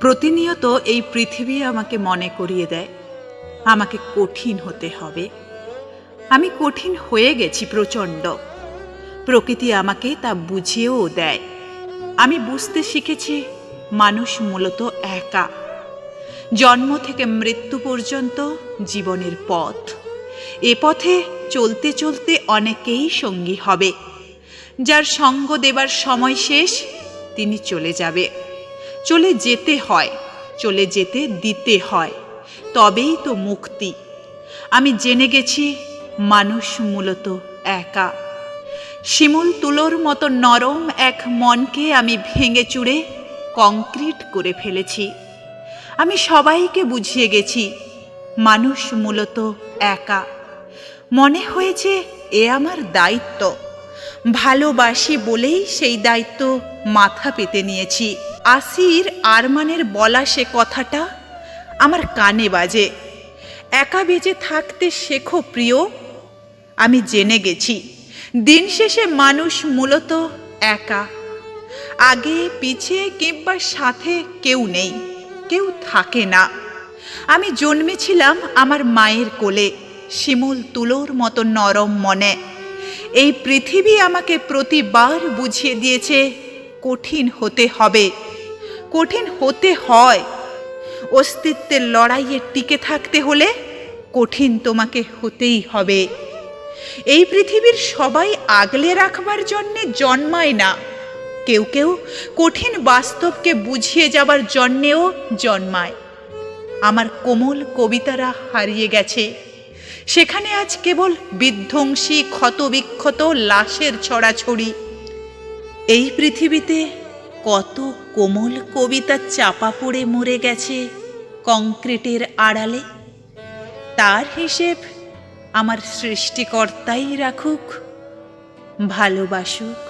প্রতিনিয়ত এই পৃথিবী আমাকে মনে করিয়ে দেয়। আমাকে কঠিন হতে হবে। আমি কঠিন হয়ে গেছি প্রচণ্ড। প্রকৃতি আমাকে তা বুঝিয়েও দেয়। আমি বুঝতে শিখেছি, মানুষ মূলত একা। জন্ম থেকে মৃত্যু পর্যন্ত জীবনের পথ। এ পথে চলতে চলতে অনেকেই সঙ্গী হবে। যার সঙ্গ দেবার সময় শেষ, তিনি চলে যাবে। চলে যেতে হয়, চলে যেতে দিতে হয়। তবেই তো মুক্তি। আমি জেনে গেছি, মানুষ মূলত একা। শিমুল তুলোর মতো নরম এক মনকে আমি ভেঙে চুড়ে কংক্রিট করে ফেলেছি। আমি সবাইকে বুঝিয়ে গেছি, মানুষ মূলত একা। মনে হয়েছে, এ আমার দায়িত্ব। ভালোবাসি বলেই সেই দায়িত্ব মাথা পেতে নিয়েছি। আসির আরমানের বলা সে কথাটা আমার কানে বাজে। একা বেঁচে থাকতে শেখো প্রিয়, আমি জেনে গেছি। দিন শেষে মানুষ মূলত একা। আগে পিছে কিংবা সাথে কেউ নেই, কেউ থাকে না। আমি জন্মেছিলাম আমার মায়ের কোলে, শিমুল তুলোর মতো নরম মনে। এই পৃথিবী আমাকে প্রতিবার বুঝিয়ে দিয়েছে, কঠিন হতে হবে। কঠিন হতে হয়। অস্তিত্বের লড়াইয়ে টিকে থাকতে হলে কঠিন তোমাকে হতেই হবে। এই পৃথিবীর সবাই আগলে রাখবার জন্যে জন্মায় না। কেউ কেউ কঠিন বাস্তবকে বুঝিয়ে যাবার জন্যেও জন্মায়। আমার কোমল কবিতারা হারিয়ে গেছে। সেখানে আজ কেবল বিধ্বংসী, ক্ষতবিক্ষত, লাশের ছড়াছড়ি। এই পৃথিবীতে কত কোমল কবিতা চাপা পড়ে মরে গেছে কংক্রিটের আড়ালে। তার হিসেব আমার সৃষ্টিকর্তাই রাখুক, ভালোবাসুক।